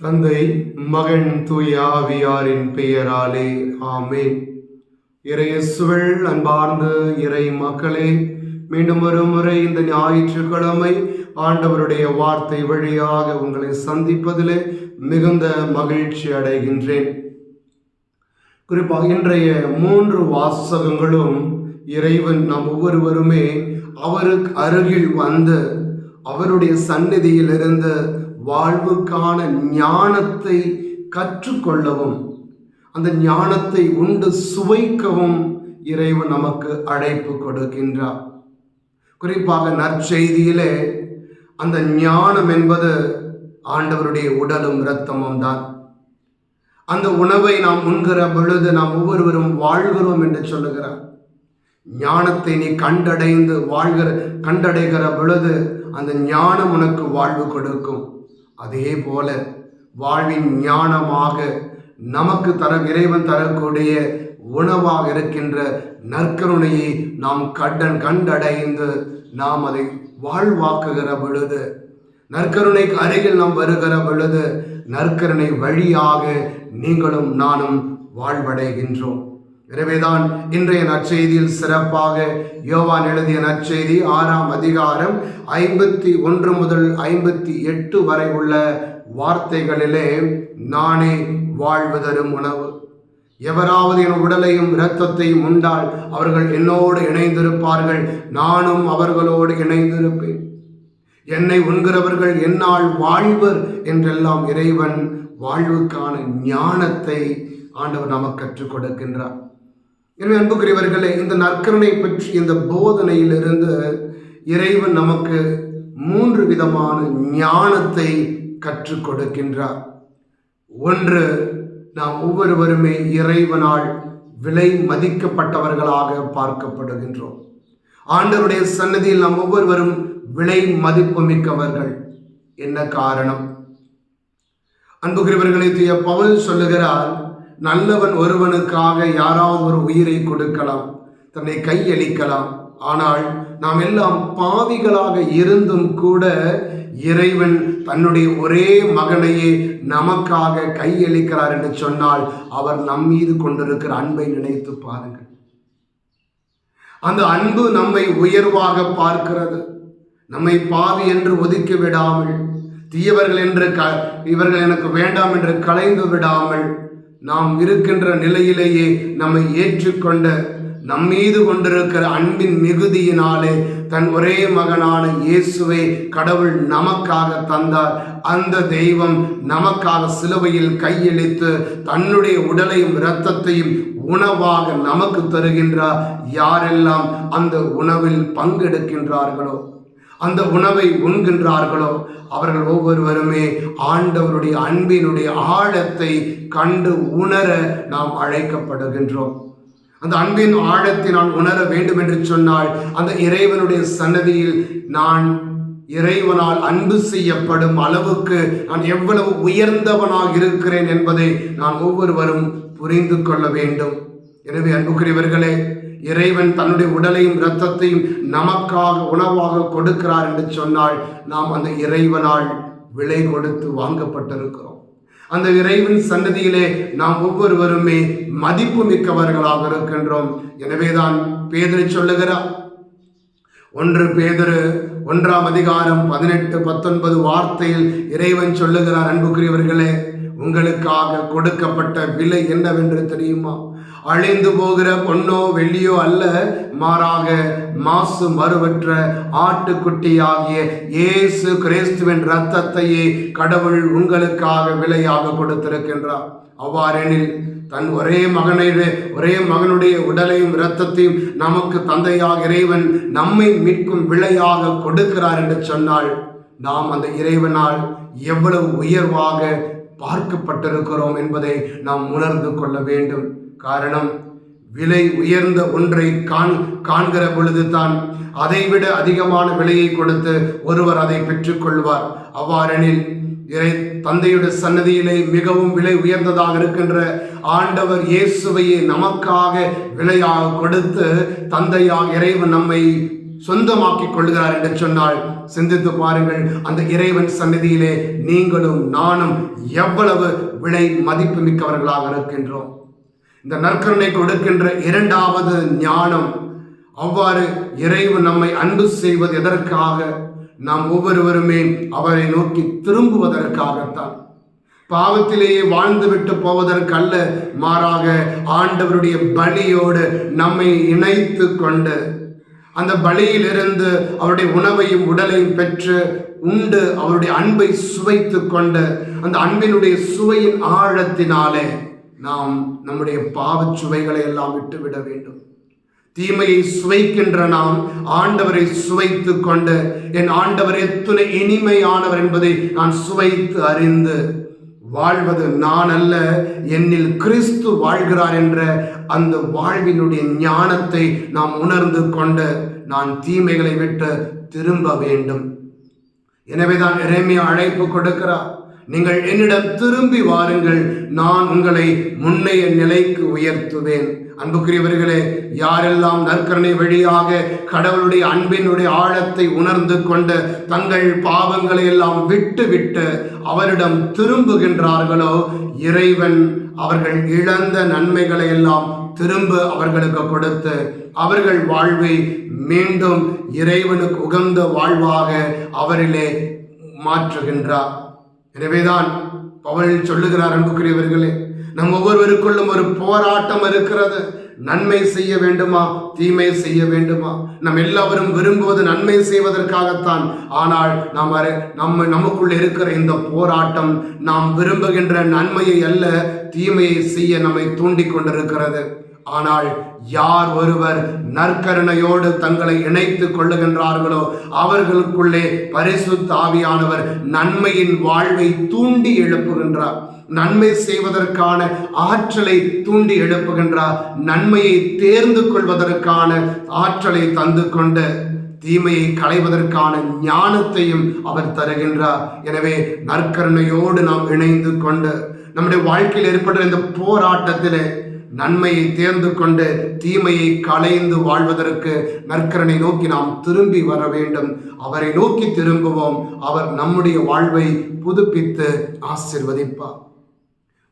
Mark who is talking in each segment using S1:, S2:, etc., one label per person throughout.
S1: தந்தை மகன் தூய ஆவியாரின் பெயராலே ஆமேன். இறையேசுவில் அன்பார்ந்த இறை மக்களே மீண்டும் ஒரு முறை இந்த ஞாயிற்றுக்கிழமை ஆண்டவருடைய வார்த்தை வழியாக உங்களை சந்திப்பதிலே மிகுந்த மகிழ்ச்சி அடைகின்றேன். குறிப்பாக இன்றைய மூன்று வாசகங்களும் இறைவன் நாம் ஒவ்வொருவருமே அவருக்கு அருகில் வந்து அவருடைய சந்நிதியிலிருந்து வாழ்வுக்கான ஞானத்தை கற்றுக்கொள்ளவும் அந்த ஞானத்தை உண்டு சுவைக்கவும் இறைவன் நமக்கு அழைப்பு கொடுக்கின்றார். குறிப்பாக நற்செய்தியிலே அந்த ஞானம் என்பது ஆண்டவருடைய உடலும் இரத்தமும் தான். அந்த உணவை நாம் உண்கிற பொழுது நாம் ஒவ்வொருவரும் வாழ்கிறோம் என்று சொல்லுகிறார். ஞானத்தை நீ கண்டடைந்து வாழ்கிற கண்டடைகிற பொழுது அந்த ஞானம் உனக்கு வாழ்வு கொடுக்கும். அதே போல வாழ்வின் ஞானமாக நமக்கு தர இறைவன் தரக்கூடிய உணவாக இருக்கின்ற நற்கருணையை நாம் கண்டன் கண்டடைந்து நாம் அதை வாழ்வாக்குகிற பொழுது நற்கருணைக்கு அருகில் நாம் வருகிற பொழுது நற்கருணை வழியாக நீங்களும் நானும் வாழ்வடைகின்றோம். எனவேதான் இன்றைய நற்செய்தியில் சிறப்பாக யோவான் எழுதிய நற்செய்தி ஆறாம் அதிகாரம் ஐம்பத்தி ஒன்று முதல் ஐம்பத்தி எட்டு வரை உள்ள வார்த்தைகளிலே நானே வாழ்வு தரும் உணவு. எவராவது என் உடலையும் இரத்தத்தையும் உண்டால் அவர்கள் என்னோடு இணைந்திருப்பார்கள் நானும் அவர்களோடு இணைந்திருப்பேன். என்னை உண்கிறவர்கள் என்னால் வாழ்வர் என்றெல்லாம் இறைவன் வாழ்வுக்கான ஞானத்தை ஆண்டவர் நமக்கு கற்றுக் கொடுக்கின்றார். எனவே அன்புக்குரியவர்களே இந்த நற்கருணை பற்றி இந்த போதனையிலிருந்து இறைவன் நமக்கு மூன்று விதமான ஞானத்தை கற்றுக் கொடுக்கின்றார். ஒன்று நாம் ஒவ்வொருவருமே இறைவனால் விலை மதிக்கப்பட்டவர்களாக பார்க்கப்படுகின்றோம். ஆண்டவருடைய சன்னதியில் நாம் ஒவ்வொருவரும் விலை மதிப்புமிக்கவர்கள். என்ன காரணம்? அன்புகிறவர்களை தூய பவுல் சொல்லுகிறார் நல்லவன் ஒருவனுக்காக யாராவது ஒரு உயிரை கொடுக்கலாம் தன்னை கையளிக்கலாம். ஆனால் நாம் எல்லாம் பாவிகளாக இருந்தும் கூட இறைவன் தன்னுடைய ஒரே மகனையே நமக்காக கையளிக்கிறார் என்று சொன்னால் அவர் நம் மீது கொண்டிருக்கிற அன்பை நினைத்து பாருங்கள். அந்த அன்பு நம்மை உயர்வாக பார்க்கிறது. நம்மை பாவி என்று ஒதுக்கி விடாமல் தீயவர்கள் என்று க இவர்கள் எனக்கு வேண்டாம் என்று கலைந்து விடாமல் நாம் இருக்கின்ற நிலையிலேயே நம்மை ஏற்றுக்கொண்ட நம்மீது கொண்டிருக்கிற அன்பின் மிகுதியினாலே தன் ஒரே மகனான இயேசுவை கடவுள் நமக்காக தந்தார். அந்த தெய்வம் நமக்காக சிலுவையில் கையளித்து தன்னுடைய உடலையும் இரத்தத்தையும் உணவாக நமக்கு தருகின்றார். யாரெல்லாம் அந்த உணவில் பங்கெடுக்கின்றார்களோ அந்த உணவை உண்கின்றார்களோ? அவர்கள் ஒவ்வொருவருமே ஆண்டவருடைய அன்பினுடைய ஆழத்தை கண்டு உணர நாம் அழைக்கப்படுகின்றோம். அந்த அன்பின் ஆழத்தை நான் உணர வேண்டும் என்று சொன்னால் அந்த இறைவனுடைய சன்னதியில் நான் இறைவனால் அன்பு செய்யப்படும் அளவுக்கு நான் எவ்வளவு உயர்ந்தவனாக இருக்கிறேன் என்பதை நான் ஒவ்வொருவரும் புரிந்து கொள்ள வேண்டும். எனவே அன்புக்குரியவர்களே இறைவன் தன்னுடைய உடலையும் இரத்தத்தையும் நமக்காக உணவாக கொடுக்கிறார் என்று சொன்னால் நாம் அந்த இறைவனால் விலை கொடுத்து வாங்கப்பட்டிருக்கிறோம். அந்த இறைவன் சன்னதியிலே நாம் ஒவ்வொருவருமே மதிப்பு மிக்கவர்களாக இருக்கின்றோம். எனவேதான் பேதரை சொல்லுகிறார். ஒன்று பேதரு ஒன்றாம் அதிகாரம் பதினெட்டு பத்தொன்பது வார்த்தையில் இறைவன் சொல்லுகிறார். அன்புக்குரியவர்களே உங்களுக்காக கொடுக்கப்பட்ட விலை என்னவென்று தெரியுமா? அழிந்து போகிற பொன்னோ வெள்ளியோ அல்ல. மாறாக மாசு மறுவற்ற ஆட்டுக்குட்டி ஆகிய இயேசு கிறிஸ்துவின் இரத்தத்தையே கடவுள் உங்களுக்காக விலையாக கொடுத்திருக்கின்றார். அவ்வாறெனில் தன் ஒரே மகனை ஒரே மகனுடைய உடலையும் இரத்தத்தையும் நமக்கு தந்தையாக இறைவன் நம்மை மீட்கும் விலையாக கொடுக்கிறார் என்று சொன்னால் நாம் அந்த இறைவனால் எவ்வளவு உயர்வாக பார்க்கப்பட்டிருக்கிறோம் என்பதை நாம் உணர்ந்து கொள்ள வேண்டும். காரணம். விலை உயர்ந்த ஒன்றை காண் காண்கிற பொழுது தான் அதைவிட அதிகமான விலையை கொடுத்து ஒருவர் அதை பெற்றுக்கொள்வார். அவ்வாறெனில் இறை தந்தையுடைய சன்னதியிலே மிகவும் விலை உயர்ந்ததாக இருக்கின்ற ஆண்டவர் இயேசுவையே நமக்காக விலையாக கொடுத்து தந்தையாக இறைவன் நம்மை சொந்தமாக்கிக் கொள்கிறார் என்று சொன்னால் சிந்தித்து பாருங்கள் அந்த இறைவன் சன்னதியிலே நீங்களும் நானும் எவ்வளவு விலை மதிப்பு மிக்கவர்களாக இருக்கின்றோம். இந்த நற்கருணை கொடுக்கின்ற இரண்டாவது ஞானம். அவ்வாறு இறைவன் நம்மை அன்பு செய்வது எதற்காக? நாம் ஒவ்வொருவருமே அவரை நோக்கி திரும்புவதற்காகத்தான். பாவத்திலேயே வாழ்ந்துவிட்டு போவதற்கல்ல மாறாக ஆண்டவருடைய பலியோடு நம்மை இணைத்து கொண்டு. அந்த பலியிலிருந்து அவருடைய உணவையும் உடலையும் பெற்று உண்டு அவருடைய அன்பை சுவைத்து கொண்டு அந்த அன்பினுடைய சுவையின் ஆழத்தினாலே நாம் நம்முடைய பாவச் சுவைகளை எல்லாம் விட்டுவிட வேண்டும். தீமையை சுவைக்கின்ற நாம் ஆண்டவரை சுவைத்து கொண்டு என் ஆண்டவர் எத்துணை இனிமையானவர் என்பதை நான் சுவைத்து அறிந்து வாழ்வது நான் அல்ல என்னில் கிறிஸ்து வாழ்கிறார் என்ற அந்த வாழ்வினுடைய ஞானத்தை நாம் உணர்ந்து கொண்டு நான் தீமைகளை விட்டு திரும்ப வேண்டும். எனவேதான் இறைமையா அழைப்பு கொடுக்கிறார். நீங்கள் என்னிடம் திரும்பி வாருங்கள். நான் உங்களை முன்னைய நிலைக்கு உயர்த்துவேன். அன்புக்குரியவர்களே யாரெல்லாம் நற்கரணை வழியாக கடவுளுடைய அன்பினுடைய ஆழத்தை உணர்ந்து கொண்டு தங்கள் பாவங்களை எல்லாம் விட்டு விட்டு அவரிடம் திரும்புகின்றார்களோ இறைவன் அவர்கள் இழந்த நன்மைகளை எல்லாம் திரும்ப அவர்களுக்கு கொடுத்து அவர்கள் வாழ்வை மீண்டும் இறைவனுக்கு உகந்த வாழ்வாக அவரிலே மாற்றுகின்றார். எனவேதான் பவுல் சொல்லுகிறார் அன்புக்குரியவர்களே நம் ஒவ்வொருவருக்குள்ளும் ஒரு போராட்டம் இருக்கிறது. நன்மை செய்ய வேண்டுமா? தீமை செய்ய வேண்டுமா? நம் எல்லாவரும் விரும்புவது நன்மை செய்வதற்காகத்தான். ஆனால் நாம் நம்ம நமக்குள் இருக்கிற இந்த போராட்டம் நாம் விரும்புகின்ற நன்மையை அல்ல தீமையை செய்ய நம்மை தூண்டிக் கொண்டிருக்கிறது. ஆனால் யார் ஒருவர் நற்கருணையோடு தங்களை இணைத்துக் கொள்ளுகின்றார்களோ அவர்களுக்குள்ளே பரிசுத்த ஆவியானவர் நன்மையின் வாழ்வை தூண்டி எழுப்புகின்றார். நன்மை செய்வதற்கான ஆற்றலை தூண்டி எழுப்புகின்றார். நன்மையை தேர்ந்து கொள்வதற்கான ஆற்றலை தந்து கொண்டு தீமையை களைவதற்கான ஞானத்தையும் அவர் தருகின்றார். எனவே நற்கருணையோடு நாம் இணைந்து கொண்டு நம்முடைய வாழ்க்கையில் ஏற்பட்ட இந்த போராட்டத்திலே நன்மையை தேர்ந்து கொண்டு தீமையை களைந்து வாழ்வதற்கு நற்கரனை நோக்கி நாம் திரும்பி வர வேண்டும். அவரை நோக்கி திரும்புவோம். அவர் நம்முடைய வாழ்வை புதுப்பித்து ஆசிர்வதிப்பார்.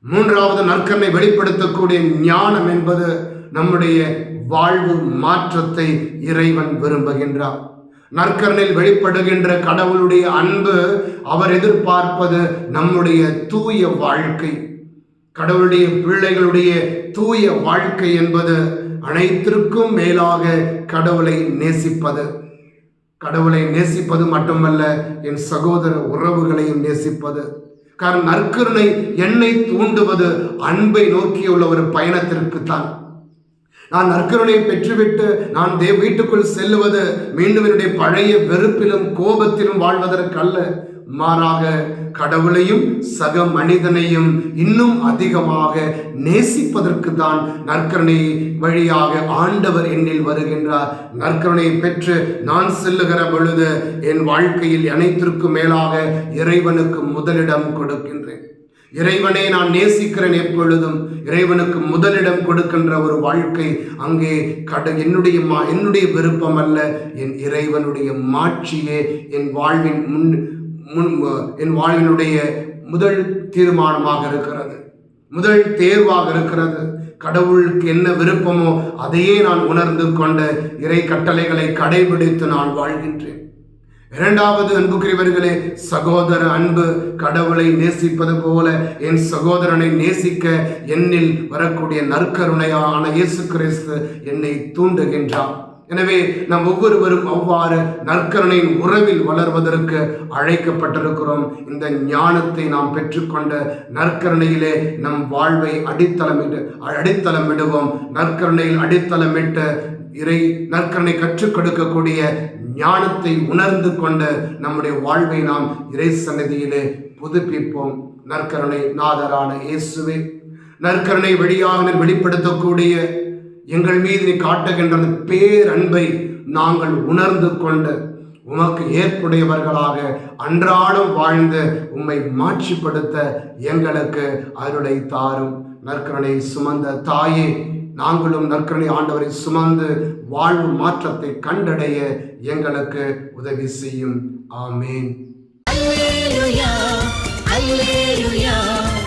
S1: மூன்றாவது நற்கரனை வெளிப்படுத்தக்கூடிய ஞானம் என்பது நம்முடைய வாழ்வு மாற்றத்தை இறைவன் விரும்புகின்றார். நற்கரனில் வெளிப்படுகின்ற கடவுளுடைய அன்பு அவர் எதிர்பார்ப்பது நம்முடைய தூய வாழ்க்கை. கடவுளுடைய பிள்ளைகளுடைய தூய வாழ்க்கை என்பது அனைத்திற்கும் மேலாக கடவுளை நேசிப்பது. கடவுளை நேசிப்பது மட்டுமல்ல என் சகோதர உறவுகளையும் நேசிப்பது. காரணம் நற்கருணை என்னை தூண்டுவது அன்பை நோக்கியுள்ள ஒரு பயணத்திற்கு தான் நான் நற்கருணையை பெற்றுவிட்டு நான் தே வீட்டுக்குள் செல்லுவது மீண்டும் என்னுடைய பழைய வெறுப்பிலும் கோபத்திலும் வாழ்வதற்கல்ல. மாறாக கடவுளையும் சக மனிதனையும் இன்னும் அதிகமாக நேசிப்பதற்கு தான் நற்கரணை வழியாக ஆண்டவர் என்னில் வருகின்றார். நற்கருணையை பெற்று நான் செல்லுகிற பொழுது என் வாழ்க்கையில் அனைத்திற்கும் மேலாக இறைவனுக்கு முதலிடம் கொடுக்கின்றேன். இறைவனை நான் நேசிக்கிறேன் எப்பொழுதும். இறைவனுக்கு முதலிடம் கொடுக்கின்ற ஒரு வாழ்க்கை அங்கே கட என்னுடைய மா என்னுடைய விருப்பம் அல்ல என் இறைவனுடைய மாட்சியே என் வாழ்வின் முன் முன் என் வாழ்வினுடைய முதல் தீர்மானமாக இருக்கிறது. முதல் தேர்வாக இருக்கிறது. கடவுளுக்கு என்ன விருப்பமோ அதையே நான் உணர்ந்து கொண்ட இறை கட்டளைகளை கடைபிடித்து நான் வாழ்கின்றேன். இரண்டாவது அன்புக்குரியவர்களே சகோதர அன்பு கடவுளை நேசிப்பது போல என் சகோதரனை நேசிக்க என்னில் வரக்கூடிய நற்கருணையான இயேசு கிறிஸ்து என்னை தூண்டுகின்றான் எனவே நாம் ஒவ்வொருவரும் அவ்வாறு நற்கரணையின் உறவில் வளர்வதற்கு அழைக்கப்பட்டிருக்கிறோம். இந்த ஞானத்தை நாம் பெற்றுக்கொண்ட நற்கருணையிலே நம் வாழ்வை அடித்தளமிட்டு அடித்தளமிடுவோம். நற்கரணையில் அடித்தளமிட்டு இறை நற்கரணை கற்றுக் கொடுக்கக்கூடிய ஞானத்தை உணர்ந்து கொண்ட நம்முடைய வாழ்வை நாம் இறை சன்னதியிலே புதுப்பிப்போம். நற்கருணை நாதரான இயேசுவே. நற்கருணை வழியாக வெளிப்படுத்தக்கூடிய எங்கள் மீது நீ காட்டுகின்ற அந்த பேரன்பை நாங்கள் உணர்ந்து கொண்டு உமக்கு ஏற்புடையவர்களாக அன்றாடம் வாழ்ந்து உம்மை மாட்சிப்படுத்த எங்களுக்கு அருளை தாரும். நற்கரணை சுமந்த தாயே நாங்களும் நற்கரணை ஆண்டவரை சுமந்து வாழ்வு மாற்றத்தை கண்டடைய எங்களுக்கு உதவி செய்யும். ஆமேன்.
S2: Hallelujah, Hallelujah.